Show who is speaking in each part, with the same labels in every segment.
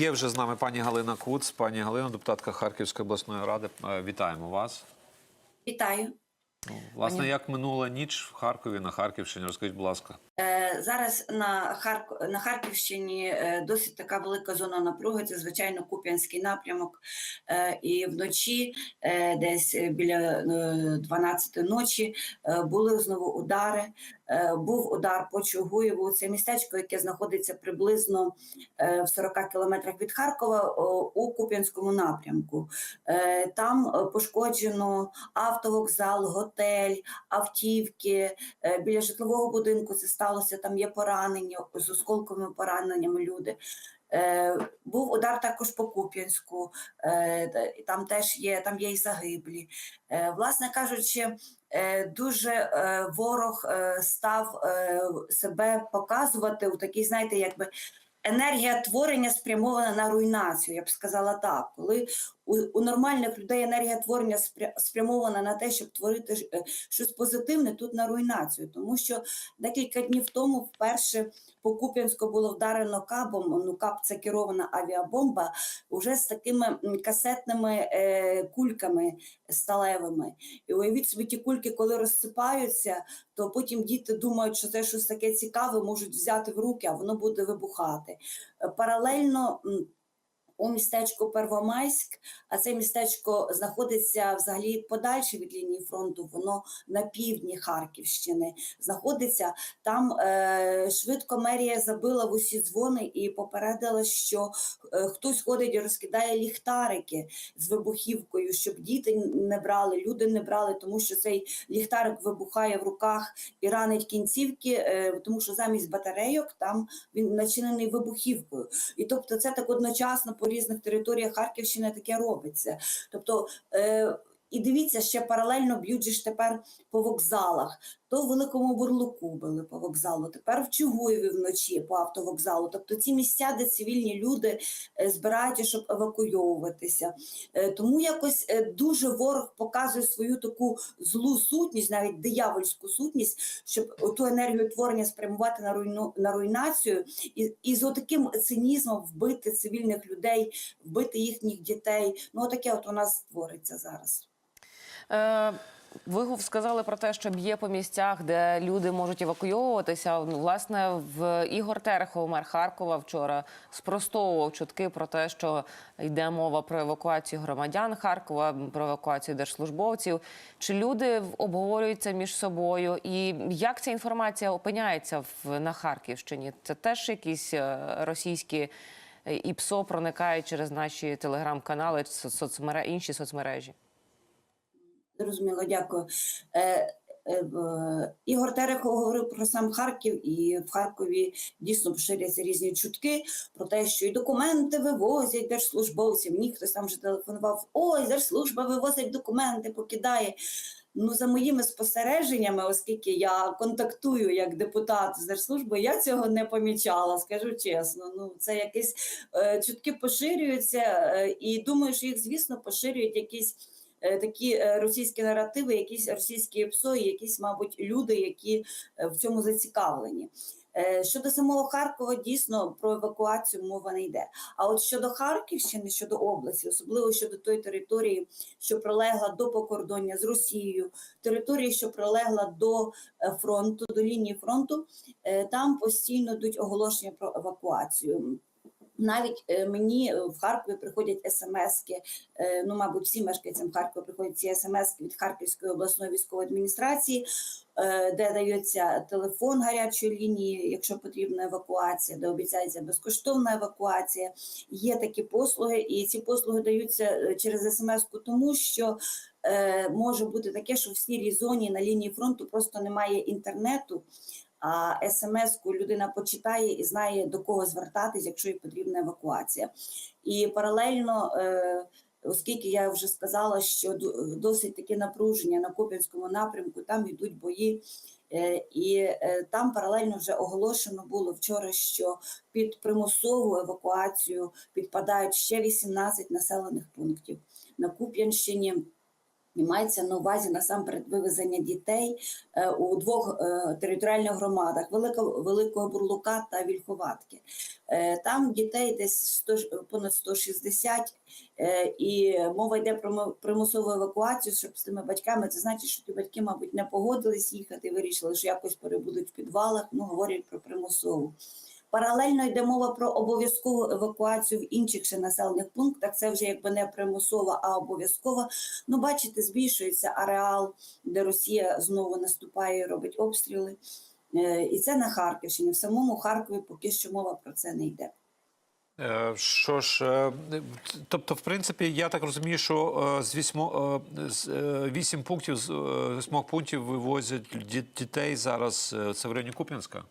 Speaker 1: Є вже з нами пані Галина Куц. Пані Галина, депутатка Харківської обласної ради. Е, Вітаємо вас.
Speaker 2: Вітаю.
Speaker 1: Ну, Власне, як минула ніч в Харкові на Харківщині? Розкажіть, будь ласка.
Speaker 2: Е, Зараз на Харк... на Харківщині е, досить така велика зона напруги. Це звичайно Куп'янський напрямок. Е, І вночі, десь біля е, 12 ночі, були знову удари. Був удар по Чугуєву. Це містечко, яке знаходиться приблизно в 40 кілометрах від Харкова у Куп'янському напрямку. Там пошкоджено автовокзал, готель, автівки. Біля житлового будинку це сталося. Там є поранення з осколковими пораненнями. Люди. Е, був удар також по Куп'янську, е, там теж є, там є і загиблі. Е, власне кажучи, е, дуже е, ворог е, став е, себе показувати у такій, знаєте, якби енергія творення спрямована на руйнацію, я б сказала так. Коли у, у нормальних людей енергія творення спрямована на те, щоб творити е, щось позитивне, тут на руйнацію. Тому що декілька днів тому вперше по Куп'янську було вдарено кабом. Ну, кап це керована авіабомба, вже з такими касетними е, кульками сталевими. І уявіть собі, ті кульки, коли розсипаються, то потім діти думають, що це щось таке цікаве, можуть взяти в руки, а воно буде вибухати. Е, Паралельно. У містечку Первомайськ, а це містечко знаходиться взагалі подальше від лінії фронту, воно на півдні Харківщини знаходиться. Там е, швидко мерія забила в усі дзвони і попередила, що е, хтось ходить і розкидає ліхтарики з вибухівкою, щоб діти не брали, люди не брали, тому що цей ліхтарик вибухає в руках і ранить кінцівки, е, тому що замість батарейок там він начинений вибухівкою. І тобто це так одночасно по різних територіях Харківщини таке робиться. Тобто, е, і дивіться, ще паралельно б'ють ж тепер по вокзалах. То в Великому Бурлуку били по вокзалу, тепер в Чугуєві вночі по автовокзалу. Тобто ці місця, де цивільні люди е, збираються, щоб евакуйовуватися. Е, Тому якось е, дуже ворог показує свою таку злу сутність, навіть диявольську сутність, щоб ту енергію творення спрямувати на руйну на руйнацію і, і з отаким цинізмом вбити цивільних людей, вбити їхніх дітей. Ну отаке от у нас твориться зараз.
Speaker 3: Ви сказали про те, що б'є по місцях, де люди можуть евакуйовуватися. Ну, Власне, в Ігор Терехов, мер Харкова, вчора спростовував чутки про те, що йде мова про евакуацію громадян Харкова, про евакуацію держслужбовців. Чи люди обговорюються між собою? І як ця інформація опиняється на Харківщині? Це теж якісь е, російські е, і ПСО проникають через наші телеграм-канали, соцмере інші соцмережі.
Speaker 2: Зрозуміло, дякую. Е, е, Ігор Терехов говорив про сам Харків, і в Харкові дійсно поширюються різні чутки про те, що і документи вивозять держслужбовців. Мені хтось там вже телефонував: ой, держслужба вивозить документи, покидає. Ну, за моїми спостереженнями, оскільки я контактую як депутат з держслужбою, я цього не помічала, скажу чесно. Ну, це якісь е, чутки поширюються, е, і думаю, що їх, звісно, поширюють якісь такі е, російські наративи, якісь російські ПСО, і якісь, мабуть, люди, які е, в цьому зацікавлені. Е, Щодо самого Харкова, дійсно про евакуацію мова не йде. А от щодо Харківщини, щодо області, особливо щодо тої території, що прилегла до покордоння з Росією, території, що прилегла до е, фронту, до лінії фронту, е, там постійно йдуть оголошення про евакуацію. Навіть е, мені е, в Харкові приходять смски, е, ну, мабуть, всім мешканцям Харкова приходять ці смски від Харківської обласної військової адміністрації, де дається телефон гарячої лінії, якщо потрібна евакуація, де обіцяється безкоштовна евакуація. Є такі послуги, і ці послуги даються через смс-ку, тому що може бути таке, що в сірій зоні на лінії фронту просто немає інтернету. А смс-ку людина почитає і знає до кого звертатись, якщо їй потрібна евакуація. І паралельно, е, оскільки я вже сказала, що досить таке напруження на Куп'янському напрямку, там йдуть бої. Е, І е, там паралельно вже оголошено було вчора, що під примусову евакуацію підпадають ще 18 населених пунктів на Куп'янщині. Мається на увазі насамперед вивезення дітей е, у двох е, територіальних громадах Велика, Великого Бурлука та Вільховатки. Е, Там дітей десь 100, ж- понад 160, е, і мова йде про примусову евакуацію, щоб з тими батьками. Це значить, що ті батьки, мабуть, не погодились їхати, вирішили, що якось перебудуть в підвалах. Ну, говорять про примусову. Паралельно йде мова про обов'язкову евакуацію в інших ще населених пунктах. Це вже якби не примусова, а обов'язкова. Ну, бачите, збільшується ареал, де Росія знову наступає і робить обстріли. Е, І це на Харківщині. В самому Харкові поки що мова про це не йде.
Speaker 1: Е, Що ж, е, тобто, в принципі, я так розумію, що з вісьмо з вісім пунктів з вісьмох пунктів вивозять дітей зараз. Це в районі Куп'янська.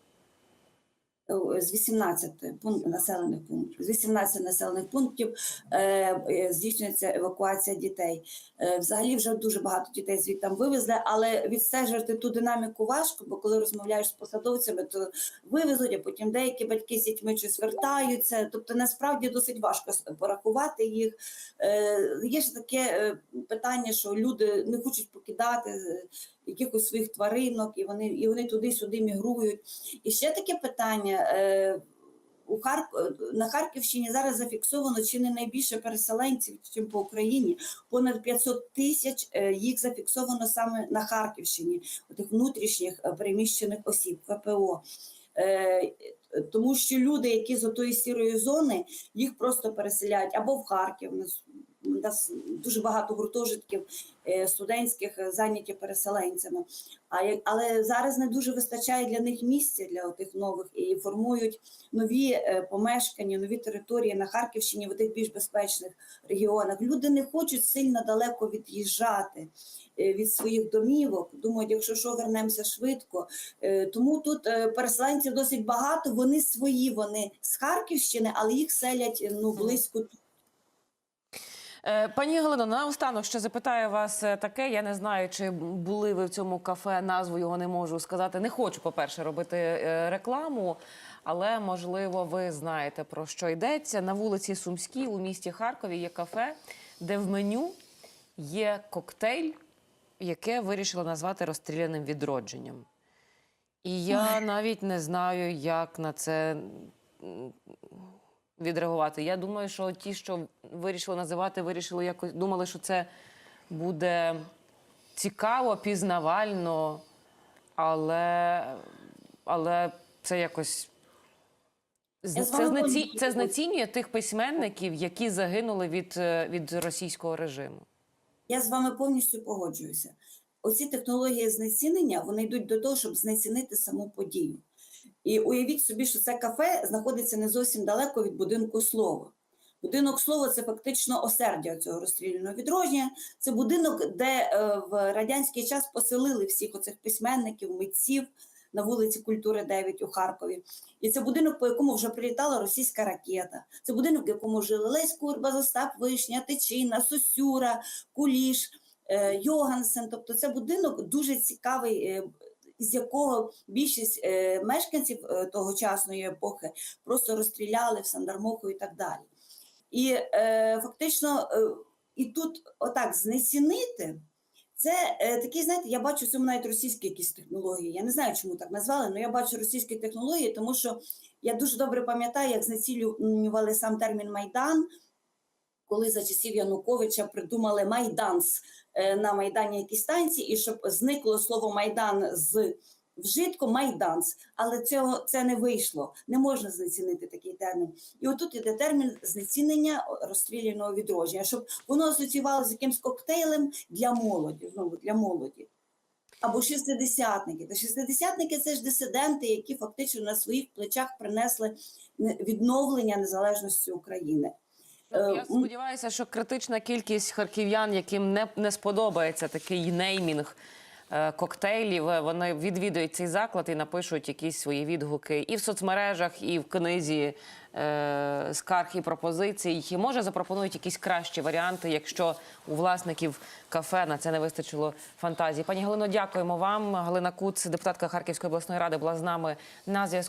Speaker 2: З 18 пункт, населених пунктів, з 18 населених пунктів е, здійснюється евакуація дітей. Е, взагалі вже дуже багато дітей звідти там вивезли, але відстежувати ту динаміку важко, бо коли розмовляєш з посадовцями, то вивезуть, а потім деякі батьки з дітьми щось вертаються. Тобто насправді досить важко порахувати їх. Е, є ж таке е, питання, що люди не хочуть покидати е, якихось своїх тваринок, і вони, і вони туди-сюди мігрують. І ще таке питання. Е, у Харк... На Харківщині зараз зафіксовано чи не найбільше переселенців, чим по Україні. Понад 500 тисяч е, їх зафіксовано саме на Харківщині, тих внутрішніх е, переміщених осіб, ВПО. Е, Тому що люди, які з отої сірої зони, їх просто переселяють або в Харків. У у нас дуже багато гуртожитків е, студентських е, зайняті переселенцями. Але зараз не дуже вистачає для них місця для тих нових і формують нові е, помешкання, нові території на Харківщині в тих більш безпечних регіонах. Люди не хочуть сильно далеко від'їжджати від своїх домівок. Думають, якщо що, вернемося швидко. Тому тут переселенців досить багато. Вони свої, вони з Харківщини, але їх селять ну близько
Speaker 3: Пані Галино, наостанок ще запитаю вас е, таке. Я не знаю, чи були ви в цьому кафе. Назву його не можу сказати. Не хочу, по-перше, робити е, рекламу, але можливо, ви знаєте про що йдеться. На вулиці Сумській у місті Харкові є кафе, де в меню є коктейль, яке вирішили назвати розстріляним відродженням. І я навіть не знаю, як на це відреагувати. Я думаю, що ті, що вирішили називати, вирішили якось думали, що це буде цікаво, пізнавально, але, але це якось. Це, знаці... це знецінює тих письменників, які загинули від, е, від російського режиму.
Speaker 2: Я з вами повністю погоджуюся. Оці технології знецінення вони йдуть до того, щоб знецінити саму подію. І уявіть собі, що це кафе знаходиться не зовсім далеко від будинку слова. Будинок слова це фактично осердя цього розстріляного відродження. Це будинок, де е, в радянський час поселили всіх оцих письменників, митців на вулиці Культури 9 у Харкові. І це будинок, по якому вже прилітала російська ракета. Це будинок, в якому жили Лесь Курба, Зостап Вишня, Тичина, Сосюра, Куліш, е, Йогансен. Тобто це будинок дуже цікавий, з якого більшість е, мешканців е, тогочасної епохи просто розстріляли в Сандармоху і так далі. І е, фактично, е, і тут отак знецінити. Це е, такі, знаєте, я бачу в цьому навіть російські якісь технології. Я не знаю, чому так назвали, але я бачу російські технології, тому що я дуже добре пам'ятаю, як знецінювали сам термін Майдан, коли за часів Януковича придумали майданс е, на Майдані якісь станції, і щоб зникло слово Майдан з вжитку майданс, але цього це не вийшло. Не можна знецінити такий термін. І отут іде термін знецінення розстріляного відродження, щоб воно асоціювалося з якимсь коктейлем для молоді, знову для молоді. Або шістдесятники. Та шістдесятники це ж дисиденти, які фактично на своїх плечах принесли відновлення незалежності України.
Speaker 3: Я
Speaker 2: Е,
Speaker 3: сподіваюся, що критична кількість харків'ян, яким не, не сподобається такий неймінг е, коктейлів, е, вони відвідують цей заклад і напишуть якісь свої відгуки і в соцмережах, і в книзі е, скарг і пропозицій. І може запропонують якісь кращі варіанти, якщо у власників кафе на це не вистачило фантазії. Пані Галино, дякуємо вам. Галина Куц, депутатка Харківської обласної ради, була з нами на зв'язку.